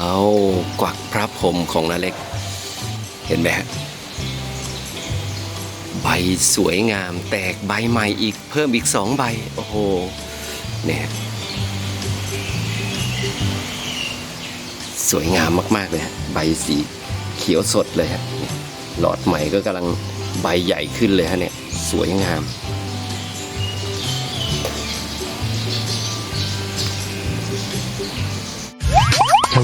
เอากวักพระพรมของนาเล็ก เห็นไหมฮะใบสวยงามแตกใบใหม่อีกเพิ่มอีกสองใบ โอ้โหเนี่ยสวยงามมาก ๆ เลยฮะใบสีเขียวสดเลยฮะหลอดใหม่ก็กำลังใบใหญ่ขึ้นเลยฮะเนี่ย สวยงาม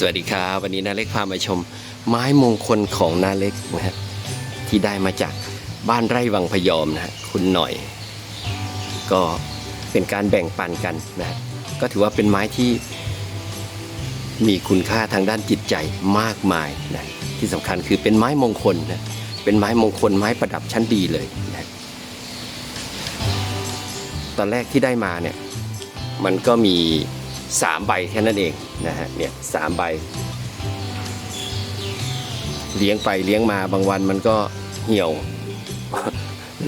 สวัสดีครับวันนี้นาเล็กพามาชม ไม้มงคลของนาเล็กนะฮะที่ได้มาจากบ้านไร่วังพยอมนะฮะคุณหน่อย ก็เป็นการแบ่งปันกันนะฮะก็ถือว่าเป็นไม้ที่มีคุณค่าทางด้านจิตใจมากมายนะที่สำคัญคือเป็นไม้มงคลนะเป็นไม้มงคลไม้ประดับชั้นดีเลยนะตอนแรกที่ได้มาเนี่ยมันก็มี สามใบแค่นั้นเองนะฮะเนี่ยสามใบ เลี้ยงไปเลี้ยงมาบางวันมันก็เหี่ยว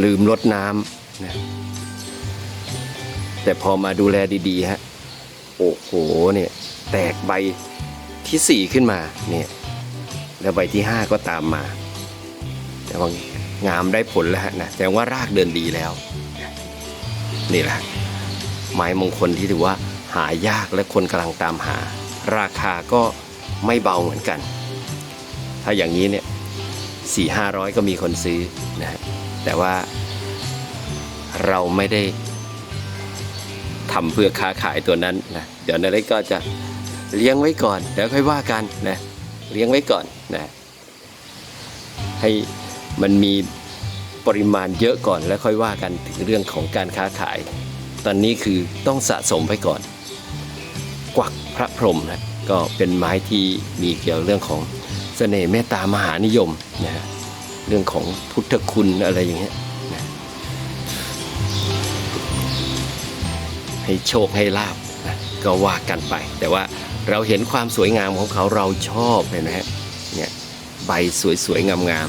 ลืมรดน้ำนะแต่พอมาดูแลดีๆฮะโอ้โหเนี่ยแตกใบที่สี่ขึ้นมาเนี่ยแล้วใบที่ห้าก็ตามมา แต่ว่างามได้ผลแล้วนะแต่ว่ารากเดินดีแล้ว นี่แหละไม้มงคลที่ถือว่า หายากและคนกำลังตามหา ราคาก็ไม่เบาเหมือนกัน ถ้าอย่างนี้เนี่ยสี่ห้าร้อยก็มีคนซื้อนะฮะแต่ว่าเราไม่ได้ทำเพื่อค้าขายตัวนั้นนะเดี๋ยวนาเล็กก็จะเลี้ยงไว้ก่อนเดี๋ยวค่อยว่ากันนะเลี้ยงไว้ก่อนนะให้มันมีปริมาณเยอะก่อนแล้วค่อยว่ากันถึงเรื่องของการค้าขาย ตอนนี้คือต้องสะสมไปก่อน กวักพระพรหมนะก็เป็นไม้ที่มีเกี่ยวเรื่องของเสน่ห์เมตตามหานิยมนะฮะเรื่องของพุทธคุณอะไรอย่างเงี้ยนะให้โชคให้ลาบนะก็ว่ากันไป แต่ว่าเราเห็นความสวยงามของเขาเราชอบเห็นไหมฮะเนี่ยใบสวยๆงาม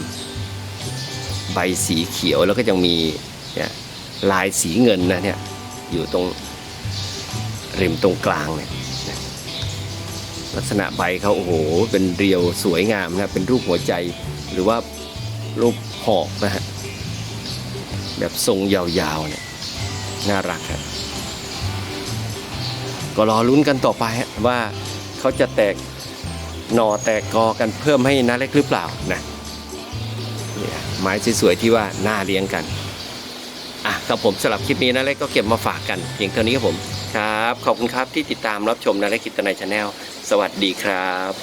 ๆใบสีเขียวแล้วก็ยังมีเนี่ยลายสีเงินนะเนี่ยอยู่ตรงริมตรงกลางเนี่ย ลักษณะใบเขาโอ้โหเป็นเรียวสวยงามนะเป็นรูปหัวใจหรือว่ารูปหอกนะฮะแบบทรงยาวๆเนี่ยน่ารักครับก็รอลุ้นกันต่อไปว่าเขาจะแตกหน่อแตกกอกันเพิ่มให้นาเล็กหรือเปล่านะเนี่ยไม้สวยๆที่ว่าน่าเลี้ยงกันอะครับผมสำหรับคลิปนี้นะเล็กก็เก็บมาฝากกันเพียงเท่านี้ครับผมครับ ขอบคุณครับที่ติดตามรับชมนะเล็กกิตนายชาแนล สวัสดีครับ